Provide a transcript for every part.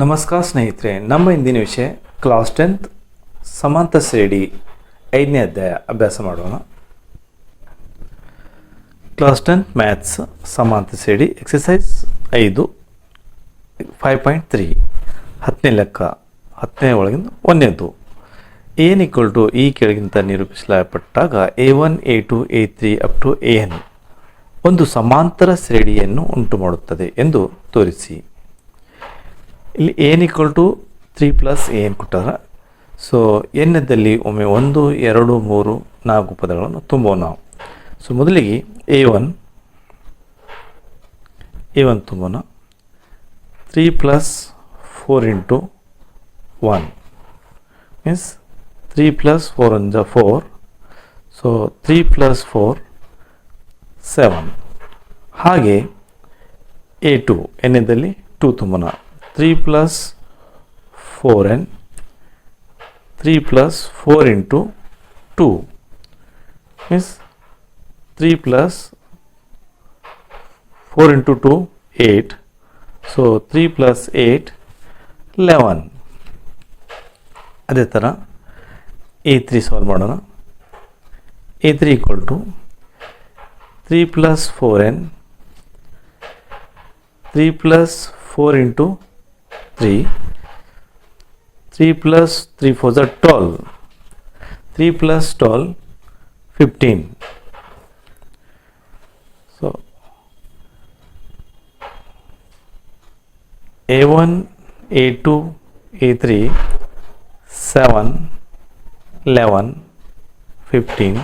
ನಮಸ್ಕಾರ ಸ್ನೇಹಿತರೆ, ನಮ್ಮ ಇಂದಿನ ವಿಷಯ ಕ್ಲಾಸ್ ಟೆಂತ್ ಸಮಾಂತ ಶ್ರೇಣಿ ಐದನೇ ಅಧ್ಯಾಯ ಅಭ್ಯಾಸ ಮಾಡೋಣ. ಕ್ಲಾಸ್ ಟೆಂತ್ ಮ್ಯಾಥ್ಸ್ ಸಮಾಂತ ಶ್ರೇಣಿ ಎಕ್ಸಸೈಸ್ ಐದು ಫೈವ್ ಪಾಯಿಂಟ್ ತ್ರೀ ಹತ್ತನೇ ಲೆಕ್ಕ, ಹತ್ತನೇ ಒಳಗಿಂದ ಒಂದನೇದು. ಏನ್ ಈಕ್ವಲ್ ಟು ಈ ಕೆಳಗಿಂತ ನಿರೂಪಿಸಲ್ಪಟ್ಟಾಗ a one a two a three up to a n ಒಂದು ಸಮಾಂತರ ಶ್ರೇಣಿಯನ್ನು ಉಂಟು ಮಾಡುತ್ತದೆ ಎಂದು ತೋರಿಸಿ. ಇಲ್ಲಿ ಏನ್ ಈಕ್ವಲ್ ಟು ತ್ರೀ ಪ್ಲಸ್ ಏನ್ ಕೊಟ್ಟಾರ ಸೊ ಎನ್ನದಲ್ಲಿ ಒಮ್ಮೆ ಒಂದು, ಎರಡು, ಮೂರು, ನಾಲ್ಕು ಪದಗಳನ್ನು ತುಂಬೋಣ ನಾವು. ಸೊ ಮೊದಲಿಗೆ A one A one ತುಂಬೋಣ. Three plus four into one means three plus four one ಜ four so three plus four seven ಹಾಗೆ ಎ ಟು ಎನ್ನದಲ್ಲಿ two ತುಂಬೋಣ. three plus four n three plus four into two means three plus four into two eight so three plus eight eleven ಅದೇ ಥರ A three solve ಮಾಡೋಣ a three equal to three plus four n three plus four into three three plus three four is twelve three plus twelve fifteen so a one a two a three seven eleven fifteen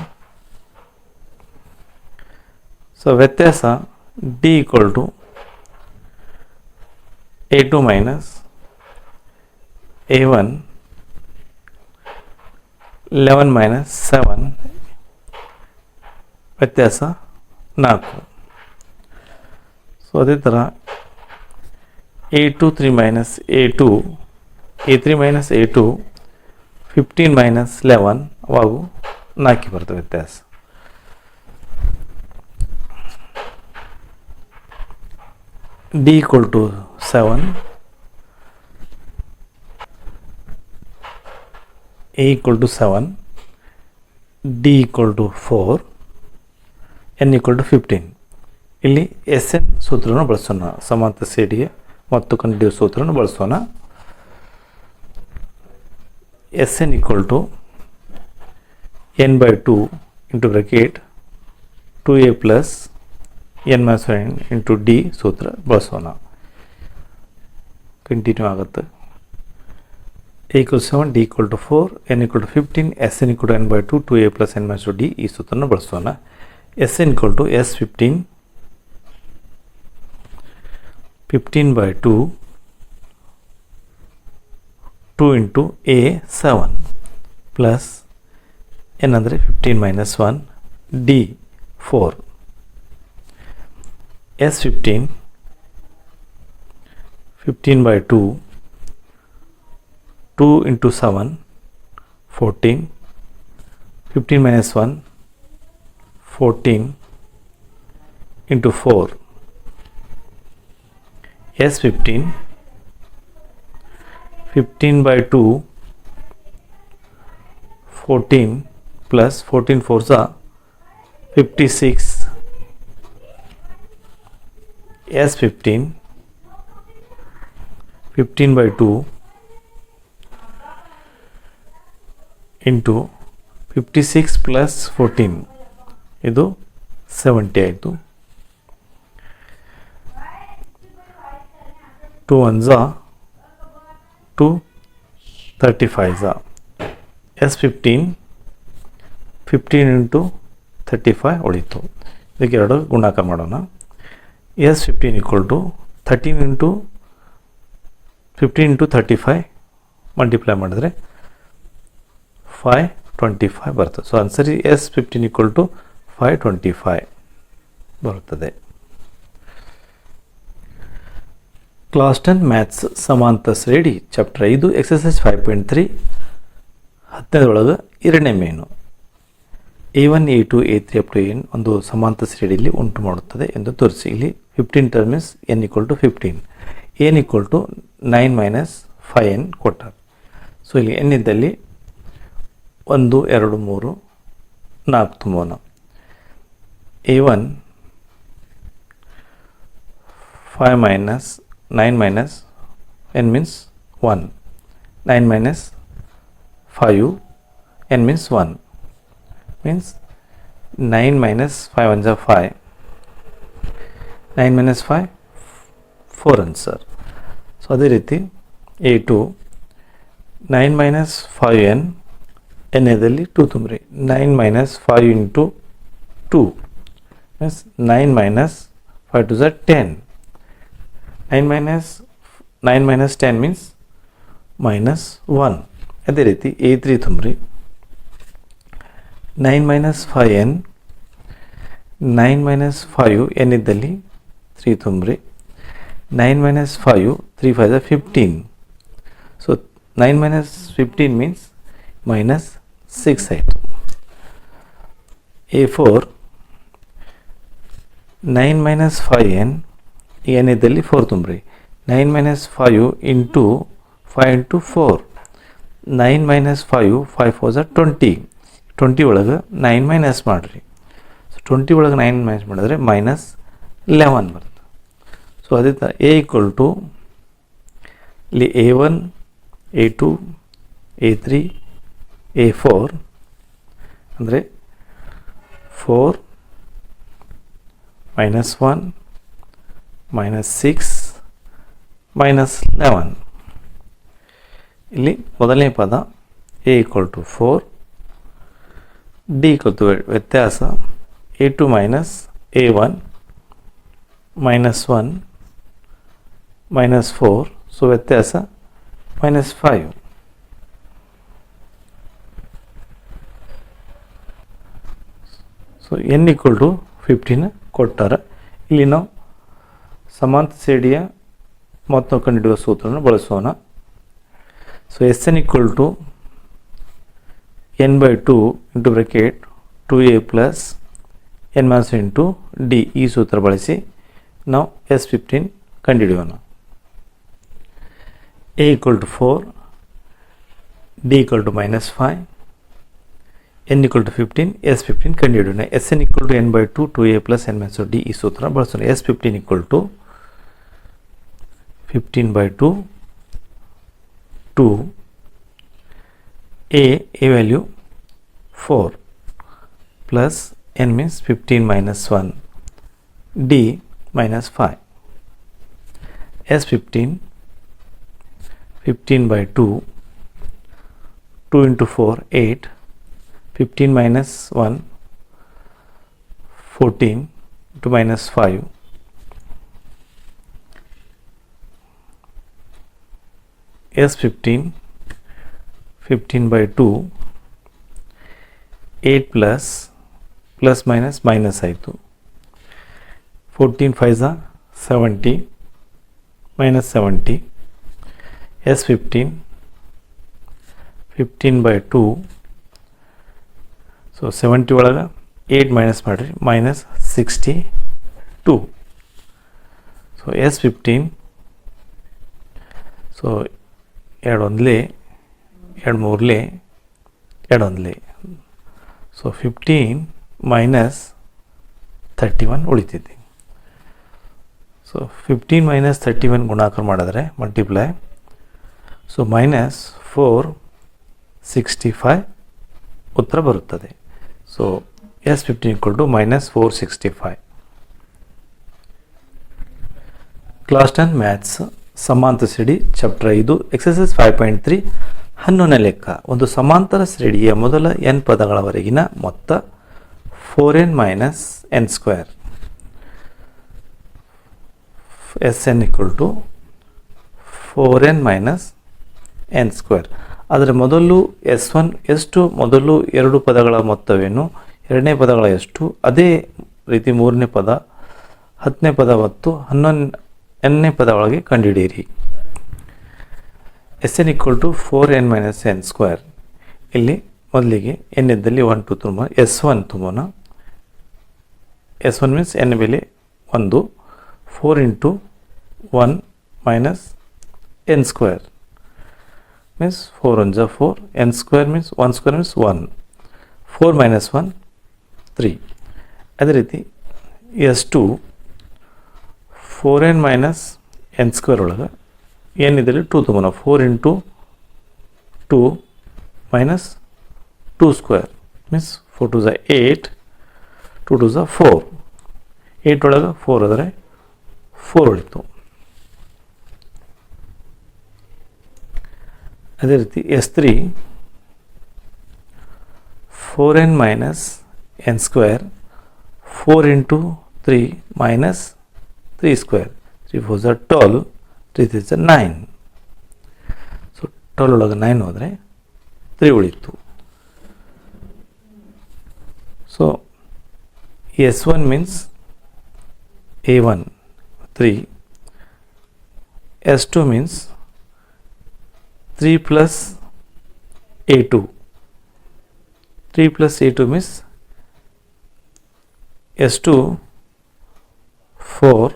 so ವ್ಯತ್ಯಾಸ d equal to a two minus a one eleven minus seven ವ್ಯತ್ಯಾಸ ನಾಲ್ಕು so ಅದೇ ಥರ a two three minus a two a three minus a two fifteen minus eleven ಅವಾಗೂ ನಾಲ್ಕು ಬರ್ತದೆ ವ್ಯತ್ಯಾಸ D equal to seven a equal to seven d equal to four n equal to fifteen ಇಲ್ಲಿ S N ಸೂತ್ರವನ್ನು ಬಳಸೋಣ. ಸಮಾಂತ ಸೇಡಿಗೆ ಮತ್ತು continue ಸೂತ್ರವನ್ನು ಬಳಸೋಣ. S n equal to n by two into bracket two a plus n minus one into d ಸೂತ್ರ ಬಳಸೋಣ. ಕಂಟಿನ್ಯೂ ಆಗುತ್ತೆ. a equal seven d equal to four n equal to fifteen s n equal to n by two two a plus n minus two d ಈ ಸೂತ್ರನ ಬಳಸೋಣ s n equal to s fifteen fifteen by two two into a seven plus n ಅಂದರೆ fifteen minus one d four s fifteen fifteen by two 2 into 7 14 15 minus 1 14 into 4 yes 15 15 by 2 14 plus 14 forza 56 yes 15 15 by 2 into fifty six plus fourteen ಇದು seventy ಆಯಿತು. Two one Jha two thirty five s fifteen fifteen into thirty five ಉಳಿತು. ಇದಕ್ಕೆ ಎರಡು ಗುಣಾಕ ಮಾಡೋಣ. S fifteen equal to thirteen into fifteen into thirty five multiply ಮಾಡಿದ್ರೆ five twenty five ಬರ್ತದೆ. So answer s fifteen equal to five twenty five ಬರುತ್ತದೆ. Class ten maths ಸಮಾಂತ ಶ್ರೇಡಿ ಚಾಪ್ಟರ್ ಐದು ಎಕ್ಸಸೈಸ್ ಫೈವ್ ಪಾಯಿಂಟ್ ತ್ರೀ ಹತ್ತನೇದೊಳಗೆ ಎರಡನೇ main a one a two a three up to n ಒಂದು ಸಮಾಂತ ಶ್ರೇಡಿಯಲ್ಲಿ ಉಂಟು ಮಾಡುತ್ತದೆ ಎಂದು ತೋರಿಸಿ. ಇಲ್ಲಿ fifteen terms n equal to fifteen n equal to nine minus five n ಕೊಟ್ಟಾರೆ so ಇಲ್ಲಿ ಎನ್ ಇದ್ದಲ್ಲಿ ಒಂದು, ಎರಡು, ಮೂರು, ನಾಲ್ಕು ತುಂಬೋಣ a one five minus nine minus n means one nine minus five n means one means nine minus five one five nine minus five four answer so ಅದೇ ರೀತಿ a two nine minus five n ಎನ್ನೇದಲ್ಲಿ to ತುಂಬ್ರಿ nine minus five into two means nine minus five two is ten nine minus nine minus ten means minus one ಅದೇ ರೀತಿ A three ತುಂಬ್ರಿ nine minus five n nine minus five n ಇದ್ದಲ್ಲಿ three ತುಂಬ್ರಿ nine minus five three five the fifteen so nine minus fifteen means minus six ಆಯಿತು a four nine minus five n ಏನಿದ್ದಲ್ಲಿ four ತುಂಬ್ರಿ nine minus five into five into four nine minus five five four ಝ twenty twenty ಒಳಗೆ nine minus ಮಾಡಿರಿ. So twenty ಒಳಗೆ nine minus ಮಾಡಿದ್ರೆ minus eleven ಬರುತ್ತೆ. So ಅದೇ ಥರ A equal to ಇಲ್ಲಿ a one a two a three a four ಅಂದರೆ four minus one minus six minus eleven ಇಲ್ಲಿ ಮೊದಲನೇ ಪದ a equal to four d equal to ವ್ಯತ್ಯಾಸ a two minus a one minus one minus four so ವ್ಯತ್ಯಾಸ minus five so n equal to fifteen ಕೊಟ್ಟಾರ ಇಲ್ಲಿ ನಾವು ಸಮಾಂತ ಸೇಡಿಯ ಮೊತ್ತ ಕಂಡುಹಿಡಿಯುವ ಸೂತ್ರವನ್ನು ಬಳಸೋಣ so s n equal to n by two into bracket two a plus n minus into d ಈ ಸೂತ್ರ ಬಳಸಿ ನಾವು ಎಸ್ ಫಿಫ್ಟೀನ್ ಕಂಡುಹಿಡಿಯೋಣ a equal to four d equal to minus five n equal to fifteen s fifteen कंटिड्यून s n equal to n by two two a plus n मैं D इस सूत्र बड़स s fifteen equal to fifteen by two two a value four plus n mean fifteen minus one d minus five s fifteen fifteen by two two into four eight 15 minus 1 14 to minus 5 s 15 15 by 2 8 plus plus minus minus I fourteen Fourteen Jha seventy seventy. Seventy s fifteen fifteen so seventy ಒಳಗೆ eight minus ಮಾಡಿರಿ minus sixty two so s fifteen so ಎರಡು ಒಂದ್ಲೆ, ಎರಡು ಮೂರಲೆ, ಎರಡು so fifteen minus thirty one ಉಳಿತೈತಿ. So fifteen minus thirty one ಗುಣಾಕಾರ ಮಾಡಿದ್ರೆ multiply so minus four sixty five ಉತ್ತರ ಬರುತ್ತದೆ. Equal to minus four sixty five class ten maths ಸಮಾಂತರ ಶ್ರೇಣಿ ಚಾಪ್ಟರ್ ಐದು ಎಕ್ಸಸೈಸ್ ಫೈವ್ ಪಾಯಿಂಟ್ ತ್ರೀ ಹನ್ನೊಂದನೇ ಲೆಕ್ಕ. ಒಂದು ಸಮಾಂತರ ಶ್ರೇಣಿಯ ಮೊದಲ ಎನ್ ಪದಗಳವರೆಗಿನ ಮೊತ್ತ four n minus n square s n equal to four n minus n square ಆದರೆ ಮೊದಲು ಎಸ್ ಒನ್ ಎಷ್ಟು ಮೊದಲು ಎರಡು ಪದಗಳ ಮೊತ್ತವೇನು? ಎರಡನೇ ಪದಗಳ ಎಷ್ಟು? ಅದೇ ರೀತಿ ಮೂರನೇ ಪದ, ಹತ್ತನೇ ಪದ ಮತ್ತು ಹನ್ನೊಂದು ಎನ್ನೇ ಪದ ಒಳಗೆ ಕಂಡುಹಿಡಿಯಿರಿ. S n equal to four n minus n square. ಇಲ್ಲಿ ಮೊದಲಿಗೆ ಎನ್ ಇದ್ದಲ್ಲಿ ಒನ್, ಟು ತುಂಬ ಎಸ್ ಒನ್ ತುಂಬೋಣ. ಎಸ್ ಒನ್ ಮೀನ್ಸ್ ಎನ್ ಬೆಲೆ ಒಂದು. Four into one minus n square. Means four one ಜ four n square means one square means one four minus one three ಅದೇ ರೀತಿ s two four n minus n square ಒಳಗೆ ಇದರಲ್ಲಿ two ತೊಗೊಳ four into two minus two square means four two ಝ eight two two ಝ four eight ಒಳಗೆ four ಆದರೆ four ಉಳಿತು. ಅದೇ ರೀತಿ s three four n minus n square four into three minus three square three four is twelve three three is nine so twelve ಒಳಗೆ nine ಹೋದರೆ three ಉಳಿತು so s one means a one three s two means 3 plus a2 3 plus a2 means s2 4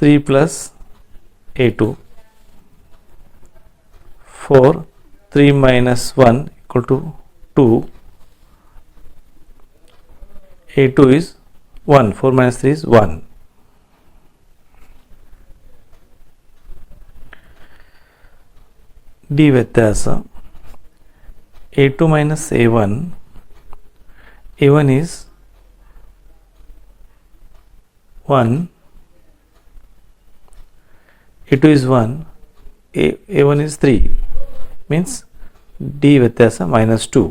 3 plus a2 4 3 minus 1 equal to 2 a2 is 1 4 minus 3 is 1 d ವ್ಯತ್ಯಾಸ. A two minus a one a one is one a two two one a a one is three means d ವ್ಯತ್ಯಾಸ minus two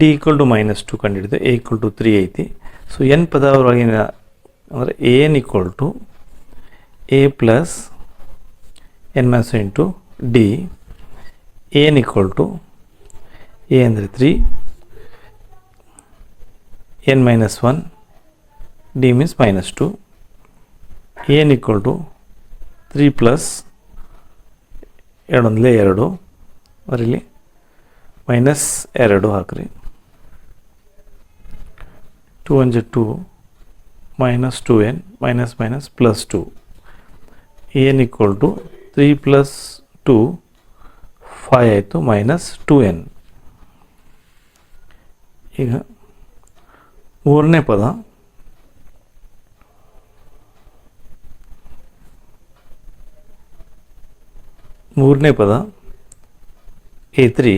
d equal to minus two ಕಂಡುಹಿಡಿದು A equal to three ಐತಿ. So N ಪದವರಾಗಿನ ಅಂದರೆ a n equal to a plus n minus into d n equal to a ಅಂದರೆ three n minus one d means minus two n equal to three plus ಎರಡೊಂದಲೇ ಎರಡು, ಅದರಲ್ಲಿ minus ಎರಡು ಹಾಕ್ರಿ. Two ಅಂಜೆ two minus two n minus minus plus two n equal to three plus two five ಆಯಿತು minus two N ಈಗ ಮೂರನೇ ಪದ ಮೂರನೇ ಪದ a three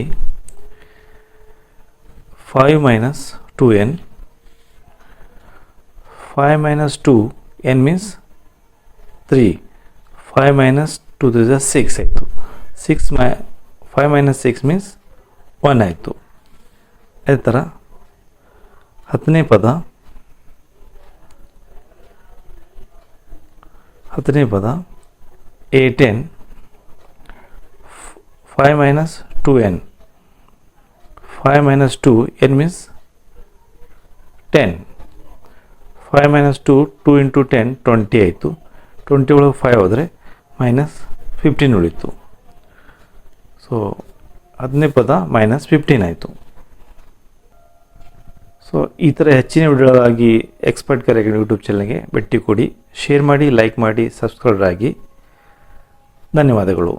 five minus two n five minus two n means three five minus to three ಝ six ಆಯಿತು six ಮೈ five minus six means one ಆಯಿತು ಅದೇ ಥರ ಹತ್ತನೇ ಪದ ಹತ್ತನೇ ಪದ a ten five minus two n five minus two n means ten five minus two two into ten twenty ಆಯಿತು twenty ಒಳಗೆ ಫೈವ್ ಹೋದರೆ ಮೈನಸ್ ಫಿಫ್ಟೀನ್ ಉಳಿತು. ಸೊ ಹತ್ತನೇ ಪದ ಮೈನಸ್ ಫಿಫ್ಟೀನ್ ಆಯಿತು. ಸೊ ಈ ಥರ ಹೆಚ್ಚಿನ ವಿಡಿಯೋಗಳಾಗಿ ಎಕ್ಸ್ಪರ್ಟ್ ಕರೆಗೆ ಯೂಟ್ಯೂಬ್ ಚಾನಲ್ಗೆ ಭೇಟಿ ಕೊಡಿ. ಶೇರ್ ಮಾಡಿ ಲೈಕ್ ಮಾಡಿ ಸಬ್ಸ್ಕ್ರೈಬರ್ ಆಗಿ. ಧನ್ಯವಾದಗಳು.